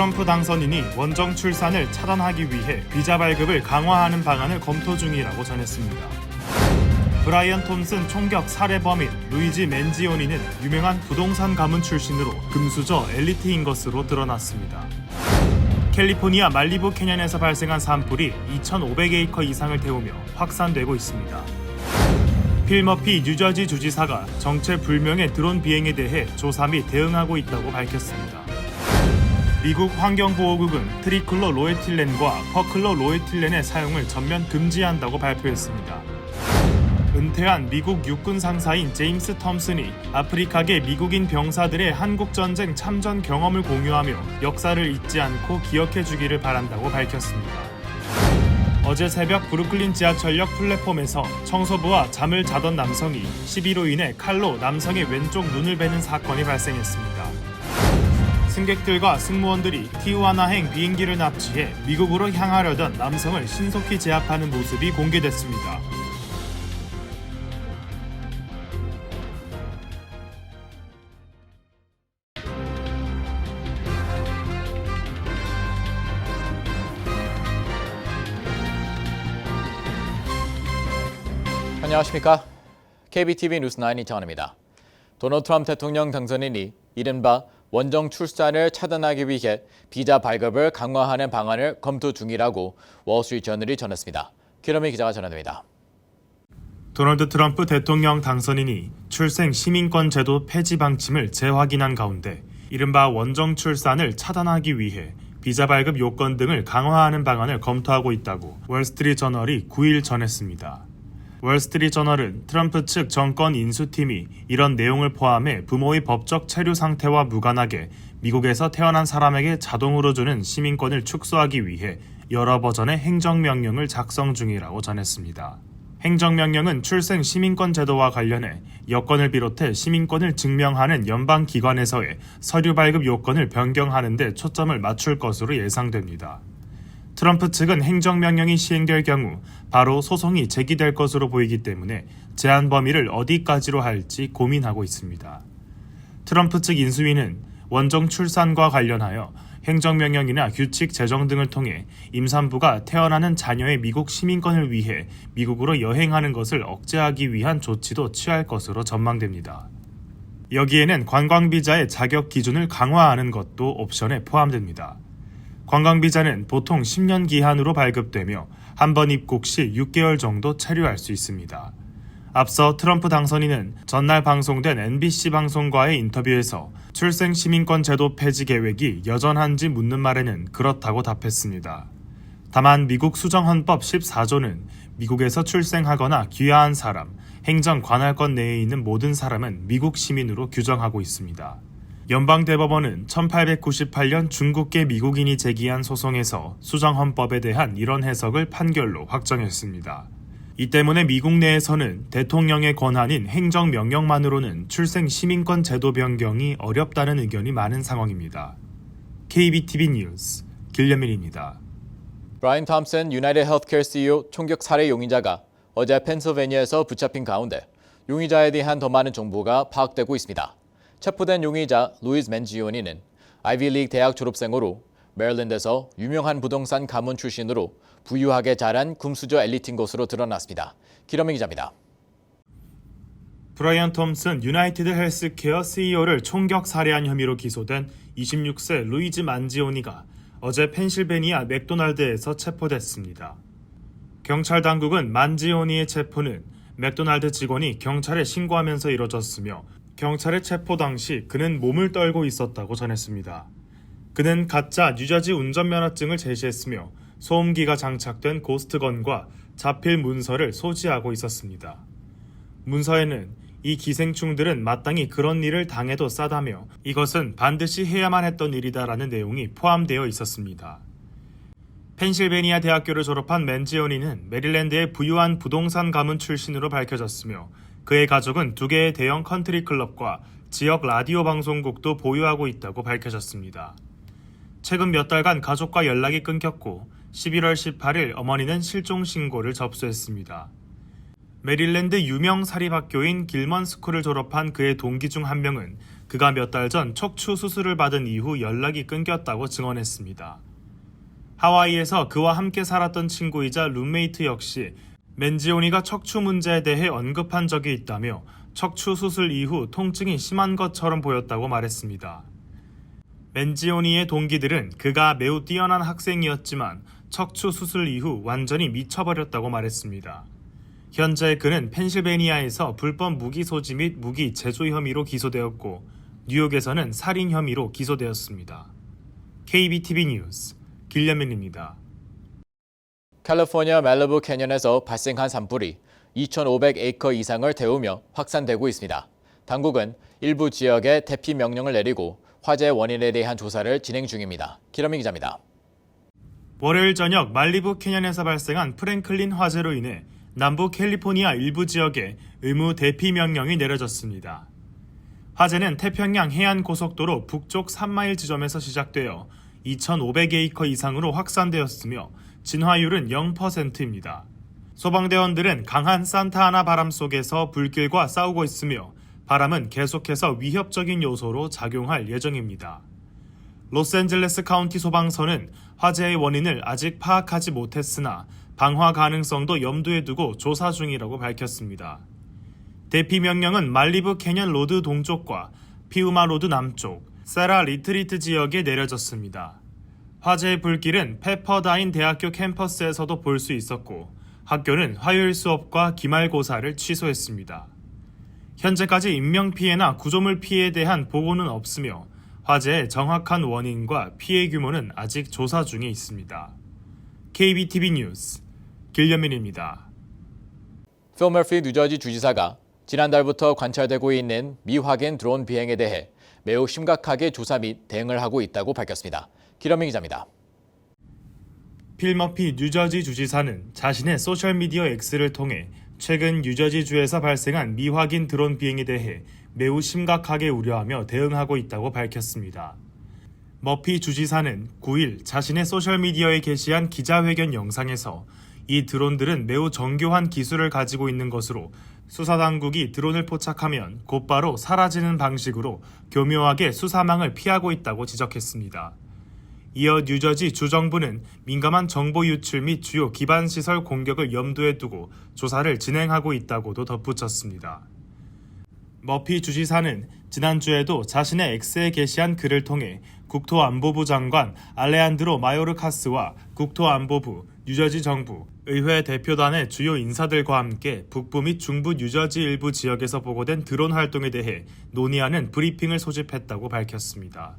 트럼프 당선인이 원정 출산을 차단하기 위해 비자 발급을 강화하는 방안을 검토 중이라고 전했습니다. 브라이언 톰슨 총격 살해 범인 루이지 맨지오니는 유명한 부동산 가문 출신으로 금수저 엘리트인 것으로 드러났습니다. 캘리포니아 말리부 캐년에서 발생한 산불이 2,500에이커 이상을 태우며 확산되고 있습니다. 필 머피 뉴저지 주지사가 정체 불명의 드론 비행에 대해 조사 및 대응하고 있다고 밝혔습니다. 미국 환경보호국은 트리클로 로에틸렌과 퍼클로 로에틸렌의 사용을 전면 금지한다고 발표했습니다. 은퇴한 미국 육군 상사인 제임스 텀슨이 아프리카계 미국인 병사들의 한국 전쟁 참전 경험을 공유하며 역사를 잊지 않고 기억해 주기를 바란다고 밝혔습니다. 어제 새벽 브루클린 지하철역 플랫폼에서 청소부와 잠을 자던 남성이 시비로 인해 칼로 남성의 왼쪽 눈을 베는 사건이 발생했습니다. 승객들과 승무원들이 티우아나행 비행기를 납치해 미국으로 향하려던 남성을 신속히 제압하는 모습이 공개됐습니다. 안녕하십니까? KBTV 뉴스9 이창원입니다. 도널드 트럼프 대통령 당선인이 이른바 원정 출산을 차단하기 위해 비자 발급을 강화하는 방안을 검토 중이라고 월스트리트저널이 전했습니다. 기러미 기자가 전해드립니다. 도널드 트럼프 대통령 당선인이 출생 시민권 제도 폐지 방침을 재확인한 가운데 이른바 원정 출산을 차단하기 위해 비자 발급 요건 등을 강화하는 방안을 검토하고 있다고 월스트리트 저널이 9일 전했습니다. 월스트리트 저널은 트럼프 측 정권 인수팀이 이런 내용을 포함해 부모의 법적 체류 상태와 무관하게 미국에서 태어난 사람에게 자동으로 주는 시민권을 축소하기 위해 여러 버전의 행정명령을 작성 중이라고 전했습니다. 행정명령은 출생 시민권 제도와 관련해 여권을 비롯해 시민권을 증명하는 연방 기관에서의 서류 발급 요건을 변경하는 데 초점을 맞출 것으로 예상됩니다. 트럼프 측은 행정명령이 시행될 경우 바로 소송이 제기될 것으로 보이기 때문에 제한 범위를 어디까지로 할지 고민하고 있습니다. 트럼프 측 인수위는 원정 출산과 관련하여 행정명령이나 규칙 제정 등을 통해 임산부가 태어나는 자녀의 미국 시민권을 위해 미국으로 여행하는 것을 억제하기 위한 조치도 취할 것으로 전망됩니다. 여기에는 관광비자의 자격 기준을 강화하는 것도 옵션에 포함됩니다. 관광비자는 보통 10년 기한으로 발급되며 한 번 입국 시 6개월 정도 체류할 수 있습니다. 앞서 트럼프 당선인은 전날 방송된 NBC 방송과의 인터뷰에서 출생 시민권 제도 폐지 계획이 여전한지 묻는 말에는 그렇다고 답했습니다. 다만 미국 수정헌법 14조는 미국에서 출생하거나 귀화한 사람, 행정 관할권 내에 있는 모든 사람은 미국 시민으로 규정하고 있습니다. 연방대법원은 1898년 중국계 미국인이 제기한 소송에서 수정헌법에 대한 이런 해석을 판결로 확정했습니다. 이 때문에 미국 내에서는 대통령의 권한인 행정명령만으로는 출생 시민권 제도 변경이 어렵다는 의견이 많은 상황입니다. KBTV 뉴스 길레밀입니다. 브라이언 톰슨 유나이티드 헬스케어 CEO 총격 살해 용의자가 어제 펜실베니아에서 붙잡힌 가운데 용의자에 대한 더 많은 정보가 파악되고 있습니다. 체포된 용의자 루이스 맨지오니는 아이비리그 대학 졸업생으로 메릴랜드에서 유명한 부동산 가문 출신으로 부유하게 자란 금수저 엘리트인 것으로 드러났습니다. 기러민 기자입니다. 브라이언 톰슨 유나이티드 헬스케어 CEO를 총격 살해한 혐의로 기소된 26세 루이즈 만지오니가 어제 펜실베니아 맥도날드에서 체포됐습니다. 경찰 당국은 만지오니의 체포는 맥도날드 직원이 경찰에 신고하면서 이뤄졌으며 경찰의 체포 당시 그는 몸을 떨고 있었다고 전했습니다. 그는 가짜 뉴저지 운전면허증을 제시했으며 소음기가 장착된 고스트건과 자필 문서를 소지하고 있었습니다. 문서에는 이 기생충들은 마땅히 그런 일을 당해도 싸다며 이것은 반드시 해야만 했던 일이다라는 내용이 포함되어 있었습니다. 펜실베니아 대학교를 졸업한 맨지오니는 메릴랜드의 부유한 부동산 가문 출신으로 밝혀졌으며 그의 가족은 두 개의 대형 컨트리 클럽과 지역 라디오 방송국도 보유하고 있다고 밝혀졌습니다. 최근 몇 달간 가족과 연락이 끊겼고 11월 18일 어머니는 실종 신고를 접수했습니다. 메릴랜드 유명 사립학교인 길먼 스쿨을 졸업한 그의 동기 중 한 명은 그가 몇 달 전 척추 수술을 받은 이후 연락이 끊겼다고 증언했습니다. 하와이에서 그와 함께 살았던 친구이자 룸메이트 역시 맨지오니가 척추 문제에 대해 언급한 적이 있다며 척추 수술 이후 통증이 심한 것처럼 보였다고 말했습니다. 맨지오니의 동기들은 그가 매우 뛰어난 학생이었지만 척추 수술 이후 완전히 미쳐버렸다고 말했습니다. 현재 그는 펜실베니아에서 불법 무기 소지 및 무기 제조 혐의로 기소되었고 뉴욕에서는 살인 혐의로 기소되었습니다. KBTV 뉴스 길려맨입니다. 캘리포니아 멜리부 캐년에서 발생한 산불이 2,500에이커 이상을 태우며 확산되고 있습니다. 당국은 일부 지역에 대피 명령을 내리고 화재 원인에 대한 조사를 진행 중입니다. 기러미 기자입니다. 월요일 저녁 말리부 캐년에서 발생한 프랭클린 화재로 인해 남부 캘리포니아 일부 지역에 의무 대피 명령이 내려졌습니다. 화재는 태평양 해안 고속도로 북쪽 3마일 지점에서 시작되어 2,500에이커 이상으로 확산되었으며 진화율은 0%입니다. 소방대원들은 강한 산타아나 바람 속에서 불길과 싸우고 있으며 바람은 계속해서 위협적인 요소로 작용할 예정입니다. 로스앤젤레스 카운티 소방서는 화재의 원인을 아직 파악하지 못했으나 방화 가능성도 염두에 두고 조사 중이라고 밝혔습니다. 대피 명령은 말리브 캐년 로드 동쪽과 피우마 로드 남쪽, 세라 리트리트 지역에 내려졌습니다. 화재의 불길은 페퍼다인 대학교 캠퍼스에서도 볼 수 있었고 학교는 화요일 수업과 기말고사를 취소했습니다. 현재까지 인명 피해나 구조물 피해에 대한 보고는 없으며 화재의 정확한 원인과 피해 규모는 아직 조사 중에 있습니다. KBTV 뉴스 길려민입니다. 필 머피 뉴저지 주지사가 지난달부터 관찰되고 있는 미확인 드론 비행에 대해 매우 심각하게 조사 및 대응을 하고 있다고 밝혔습니다. 기러미 기자입니다. 필머피 뉴저지 주지사는 자신의 소셜미디어 X를 통해 최근 뉴저지주에서 발생한 미확인 드론 비행에 대해 매우 심각하게 우려하며 대응하고 있다고 밝혔습니다. 머피 주지사는 9일 자신의 소셜미디어에 게시한 기자회견 영상에서 이 드론들은 매우 정교한 기술을 가지고 있는 것으로 수사당국이 드론을 포착하면 곧바로 사라지는 방식으로 교묘하게 수사망을 피하고 있다고 지적했습니다. 이어 뉴저지 주정부는 민감한 정보 유출 및 주요 기반 시설 공격을 염두에 두고 조사를 진행하고 있다고도 덧붙였습니다. 머피 주지사는 지난주에도 자신의 X에 게시한 글을 통해 국토안보부 장관 알레안드로 마요르카스와 국토안보부, 뉴저지 정부, 의회 대표단의 주요 인사들과 함께 북부 및 중부 뉴저지 일부 지역에서 보고된 드론 활동에 대해 논의하는 브리핑을 소집했다고 밝혔습니다.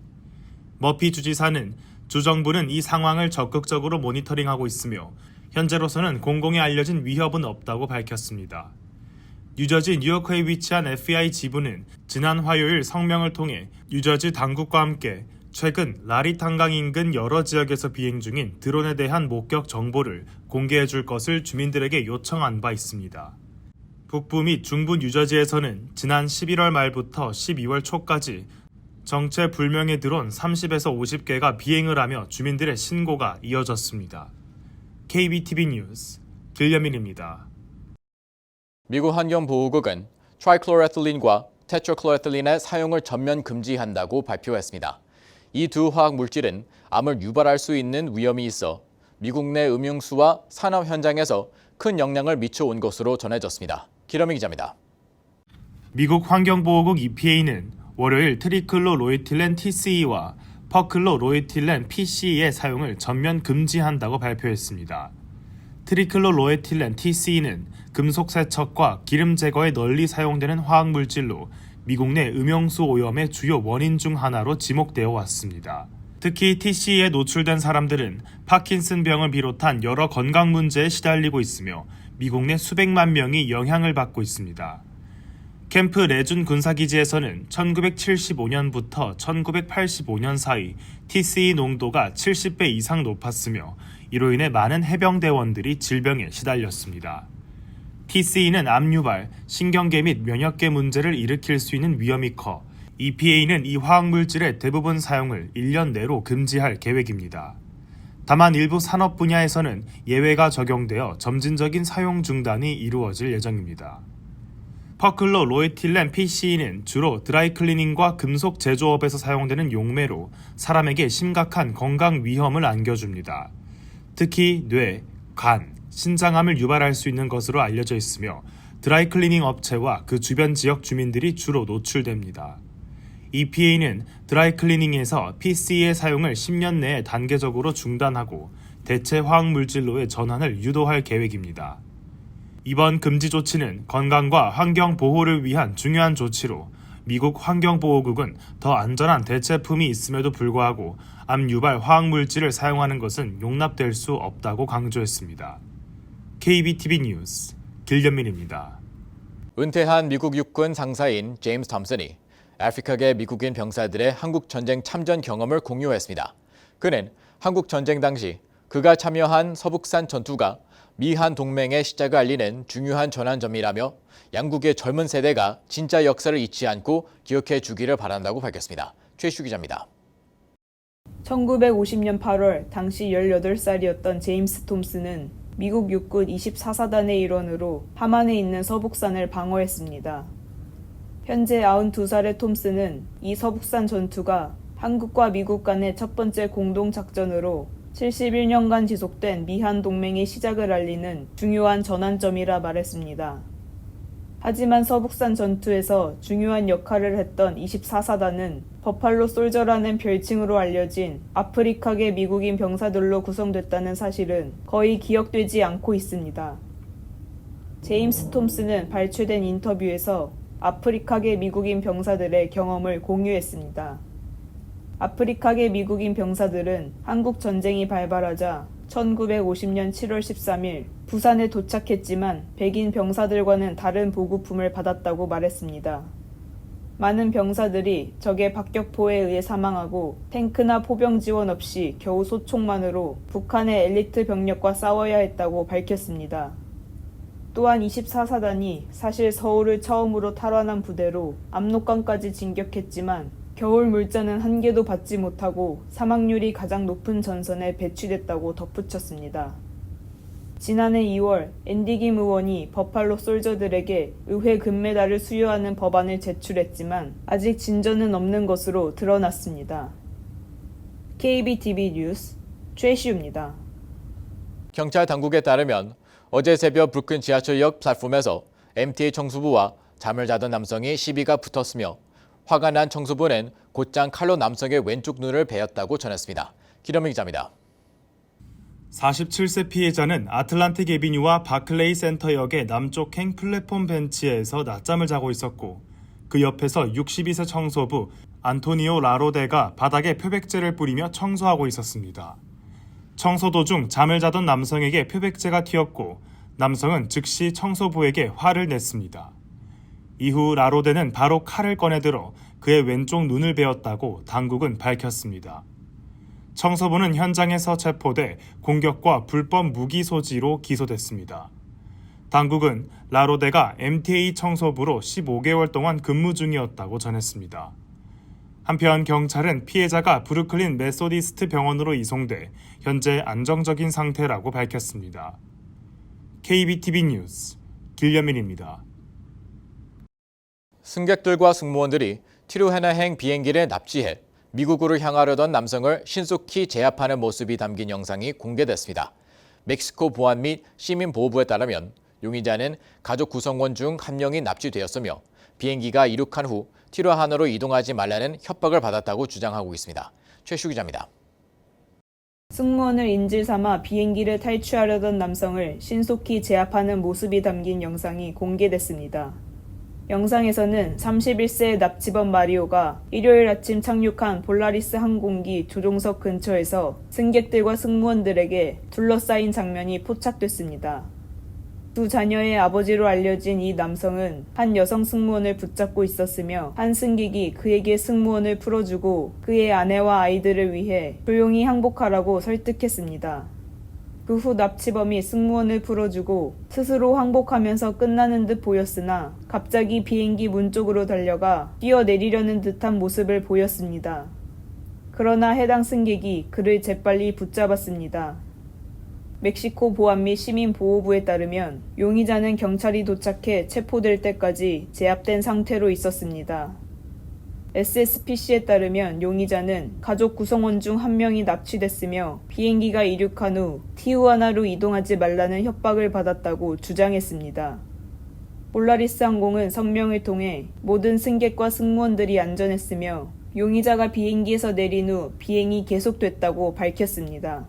머피 주지사는 주 정부는 이 상황을 적극적으로 모니터링하고 있으며 현재로서는 공공에 알려진 위협은 없다고 밝혔습니다. 뉴저지 뉴요커에 위치한 FBI 지부는 지난 화요일 성명을 통해 뉴저지 당국과 함께 최근 라리탄강 인근 여러 지역에서 비행 중인 드론에 대한 목격 정보를 공개해 줄 것을 주민들에게 요청한 바 있습니다. 북부 및 중부 뉴저지에서는 지난 11월 말부터 12월 초까지 정체 불명의 드론 30에서 50개가 비행을 하며 주민들의 신고가 이어졌습니다. KBTV 뉴스 길려민입니다. 미국 환경보호국은 트라이클로레틀린과 테트라클로레틀린의 사용을 전면 금지한다고 발표했습니다. 이 두 화학 물질은 암을 유발할 수 있는 위험이 있어 미국 내 음용수와 산업 현장에서 큰 영향을 미쳐온 것으로 전해졌습니다. 기러미 기자입니다. 미국 환경보호국 EPA는 월요일 트리클로 로이틸렌 TCE와 퍼클로 로이틸렌 PCE의 사용을 전면 금지한다고 발표했습니다. 트리클로 로에틸렌 TCE는 금속 세척과 기름 제거에 널리 사용되는 화학 물질로 미국 내 음용수 오염의 주요 원인 중 하나로 지목되어 왔습니다. 특히 TCE에 노출된 사람들은 파킨슨 병을 비롯한 여러 건강 문제에 시달리고 있으며 미국 내 수백만 명이 영향을 받고 있습니다. 캠프 레준 군사기지에서는 1975년부터 1985년 사이 TCE 농도가 70배 이상 높았으며 이로 인해 많은 해병대원들이 질병에 시달렸습니다. TCE는 암유발, 신경계 및 면역계 문제를 일으킬 수 있는 위험이 커 EPA는 이 화학물질의 대부분 사용을 1년 내로 금지할 계획입니다. 다만 일부 산업 분야에서는 예외가 적용되어 점진적인 사용 중단이 이루어질 예정입니다. 퍼클로 로에틸렌 PCE는 주로 드라이클리닝과 금속 제조업에서 사용되는 용매로 사람에게 심각한 건강 위험을 안겨줍니다. 특히 뇌, 간, 신장암을 유발할 수 있는 것으로 알려져 있으며 드라이클리닝 업체와 그 주변 지역 주민들이 주로 노출됩니다. EPA는 드라이클리닝에서 PC의 사용을 10년 내에 단계적으로 중단하고 대체 화학 물질로의 전환을 유도할 계획입니다. 이번 금지 조치는 건강과 환경 보호를 위한 중요한 조치로 미국 환경보호국은 더 안전한 대체품이 있음에도 불구하고 암 유발 화학 물질을 사용하는 것은 용납될 수 없다고 강조했습니다. KBTV 뉴스 길련민입니다. 은퇴한 미국 육군 상사인 제임스 톰슨이 아프리카계 미국인 병사들의 한국 전쟁 참전 경험을 공유했습니다. 그는 한국 전쟁 당시 그가 참여한 서북산 전투가 미한 동맹의 시작을 알리는 중요한 전환점이라며 양국의 젊은 세대가 진짜 역사를 잊지 않고 기억해 주기를 바란다고 밝혔습니다. 최슈 기자입니다. 1950년 8월 당시 18살이었던 제임스 톰스는 미국 육군 24사단의 일원으로 하만에 있는 서북산을 방어했습니다. 현재 92살의 톰스는 이 서북산 전투가 한국과 미국 간의 첫 번째 공동작전으로 71년간 지속된 미한 동맹의 시작을 알리는 중요한 전환점이라 말했습니다. 하지만 서북산 전투에서 중요한 역할을 했던 24사단은 버팔로 솔저라는 별칭으로 알려진 아프리카계 미국인 병사들로 구성됐다는 사실은 거의 기억되지 않고 있습니다. 제임스 톰스는 발췌된 인터뷰에서 아프리카계 미국인 병사들의 경험을 공유했습니다. 아프리카계 미국인 병사들은 한국 전쟁이 발발하자 1950년 7월 13일 부산에 도착했지만 백인 병사들과는 다른 보급품을 받았다고 말했습니다. 많은 병사들이 적의 박격포에 의해 사망하고 탱크나 포병 지원 없이 겨우 소총만으로 북한의 엘리트 병력과 싸워야 했다고 밝혔습니다. 또한 24사단이 사실 서울을 처음으로 탈환한 부대로 압록강까지 진격했지만 겨울 물자는 한 개도 받지 못하고 사망률이 가장 높은 전선에 배치됐다고 덧붙였습니다. 지난해 2월 앤디 김 의원이 버팔로 솔저들에게 의회 금메달을 수여하는 법안을 제출했지만 아직 진전은 없는 것으로 드러났습니다. KBTV 뉴스 최시우입니다. 경찰 당국에 따르면 어제 새벽 브루클린 지하철역 플랫폼에서 MTA 청소부와 잠을 자던 남성이 시비가 붙었으며 화가 난 청소부는 곧장 칼로 남성의 왼쪽 눈을 베었다고 전했습니다. 기름미 기자입니다. 47세 피해자는 아틀란틱 에비뉴와 바클레이 센터역의 남쪽행 플랫폼 벤치에서 낮잠을 자고 있었고 그 옆에서 62세 청소부 안토니오 라로데가 바닥에 표백제를 뿌리며 청소하고 있었습니다. 청소 도중 잠을 자던 남성에게 표백제가 튀었고 남성은 즉시 청소부에게 화를 냈습니다. 이후 라로데는 바로 칼을 꺼내들어 그의 왼쪽 눈을 베었다고 당국은 밝혔습니다. 청소부는 현장에서 체포돼 공격과 불법 무기 소지로 기소됐습니다. 당국은 라로데가 MTA 청소부로 15개월 동안 근무 중이었다고 전했습니다. 한편 경찰은 피해자가 브루클린 메소디스트 병원으로 이송돼 현재 안정적인 상태라고 밝혔습니다. KBTV 뉴스 길려민입니다. 승객들과 승무원들이 티루헤나행 비행기를 납치해 미국으로 향하려던 남성을 신속히 제압하는 모습이 담긴 영상이 공개됐습니다. 멕시코 보안 및 시민 보호부에 따르면 용의자는 가족 구성원 중 한 명이 납치되었으며 비행기가 이륙한 후 티루하나로 이동하지 말라는 협박을 받았다고 주장하고 있습니다. 최슈 기자입니다. 승무원을 인질 삼아 비행기를 탈취하려던 남성을 신속히 제압하는 모습이 담긴 영상이 공개됐습니다. 영상에서는 31세의 납치범 마리오가 일요일 아침 착륙한 볼라리스 항공기 조종석 근처에서 승객들과 승무원들에게 둘러싸인 장면이 포착됐습니다. 두 자녀의 아버지로 알려진 이 남성은 한 여성 승무원을 붙잡고 있었으며 한 승객이 그에게 승무원을 풀어주고 그의 아내와 아이들을 위해 조용히 항복하라고 설득했습니다. 그 후 납치범이 승무원을 풀어주고 스스로 항복하면서 끝나는 듯 보였으나 갑자기 비행기 문 쪽으로 달려가 뛰어내리려는 듯한 모습을 보였습니다. 그러나 해당 승객이 그를 재빨리 붙잡았습니다. 멕시코 보안 및 시민보호부에 따르면 용의자는 경찰이 도착해 체포될 때까지 제압된 상태로 있었습니다. SSPC에 따르면 용의자는 가족 구성원 중 한 명이 납치됐으며 비행기가 이륙한 후 티우아나로 이동하지 말라는 협박을 받았다고 주장했습니다. 볼라리스 항공은 성명을 통해 모든 승객과 승무원들이 안전했으며 용의자가 비행기에서 내린 후 비행이 계속됐다고 밝혔습니다.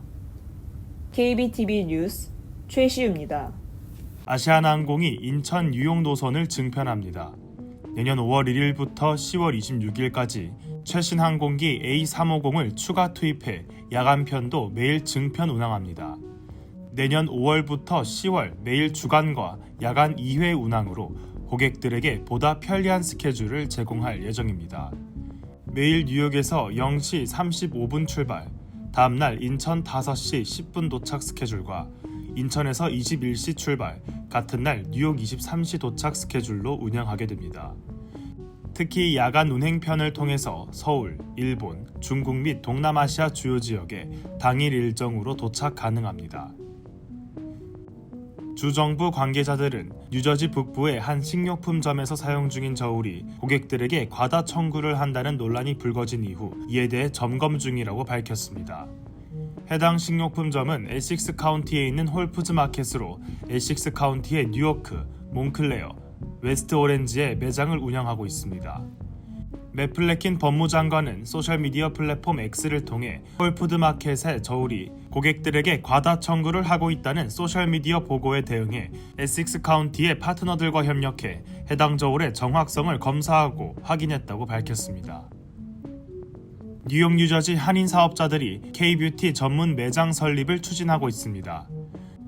KBTV 뉴스 최시우입니다. 아시아나항공이 인천 뉴욕 노선을 증편합니다. 내년 5월 1일부터 10월 26일까지 최신 항공기 A350을 추가 투입해 야간편도 매일 증편 운항합니다. 내년 5월부터 10월 매일 주간과 야간 2회 운항으로 고객들에게 보다 편리한 스케줄을 제공할 예정입니다. 매일 뉴욕에서 0시 35분 출발, 다음날 인천 5시 10분 도착 스케줄과 인천에서 21시 출발, 같은 날 뉴욕 23시 도착 스케줄로 운영하게 됩니다. 특히 야간 운행편을 통해서 서울, 일본, 중국 및 동남아시아 주요 지역에 당일 일정으로 도착 가능합니다. 주정부 관계자들은 뉴저지 북부의 한 식료품점에서 사용 중인 저울이 고객들에게 과다 청구를 한다는 논란이 불거진 이후 이에 대해 점검 중이라고 밝혔습니다. 해당 식료품점은 에식스 카운티에 있는 홀푸즈 마켓으로 에식스 카운티의 뉴요크, 몽클레어, 웨스트 오렌지에 매장을 운영하고 있습니다. 매플레킨 법무장관은 소셜미디어 플랫폼 X를 통해 홀푸드 마켓의 저울이 고객들에게 과다 청구를 하고 있다는 소셜미디어 보고에 대응해 에식스 카운티의 파트너들과 협력해 해당 저울의 정확성을 검사하고 확인했다고 밝혔습니다. 뉴욕 뉴저지 한인 사업자들이 K-뷰티 전문 매장 설립을 추진하고 있습니다.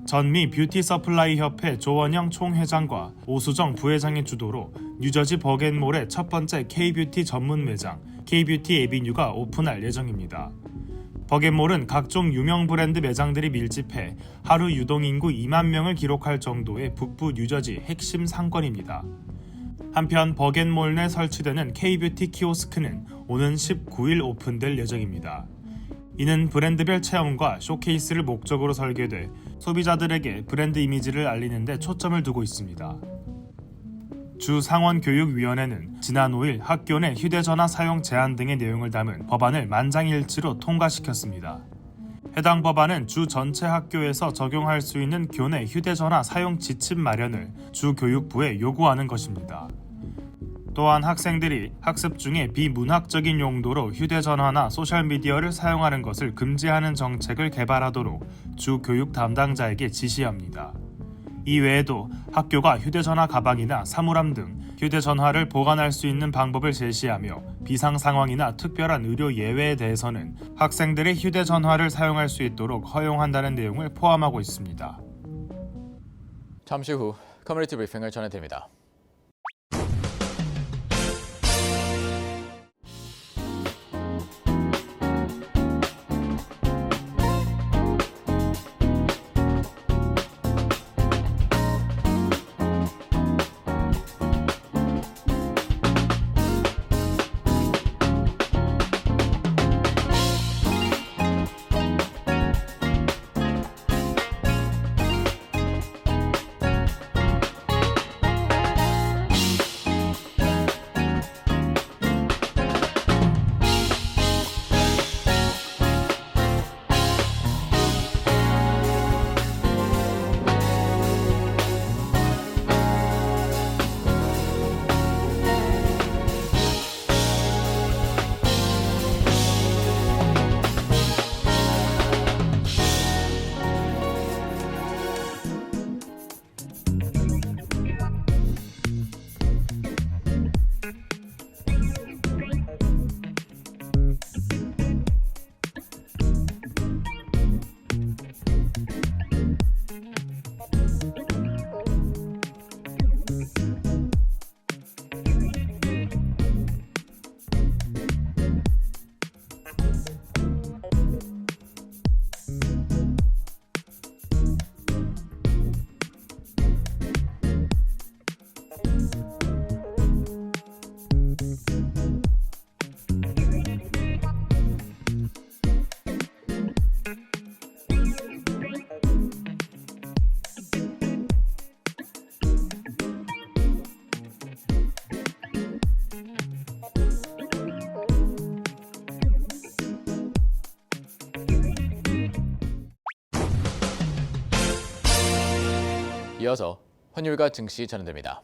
전미 뷰티 서플라이 협회 조원영 총회장과 오수정 부회장의 주도로 뉴저지 버겐몰의 첫 번째 K-뷰티 전문 매장 K-뷰티 에비뉴가 오픈할 예정입니다. 버겐몰은 각종 유명 브랜드 매장들이 밀집해 하루 유동 인구 2만 명을 기록할 정도의 북부 뉴저지 핵심 상권입니다. 한편 버겐몰 내 설치되는 K-뷰티 키오스크는 오는 19일 오픈될 예정입니다. 이는 브랜드별 체험과 쇼케이스를 목적으로 설계돼 소비자들에게 브랜드 이미지를 알리는 데 초점을 두고 있습니다. 주 상원교육위원회는 지난 5일 학교 내 휴대전화 사용 제한 등의 내용을 담은 법안을 만장일치로 통과시켰습니다. 해당 법안은 주 전체 학교에서 적용할 수 있는 교내 휴대전화 사용 지침 마련을 주 교육부에 요구하는 것입니다. 또한 학생들이 학습 중에 비문학적인 용도로 휴대전화나 소셜미디어를 사용하는 것을 금지하는 정책을 개발하도록 주 교육 담당자에게 지시합니다. 이 외에도 학교가 휴대전화 가방이나 사물함 등 휴대전화를 보관할 수 있는 방법을 제시하며 비상 상황이나 특별한 의료 예외에 대해서는 학생들의 휴대전화를 사용할 수 있도록 허용한다는 내용을 포함하고 있습니다. 잠시 후 커뮤니티 브리핑을 전해드립니다. 이어서 환율과 증시 전해드립니다.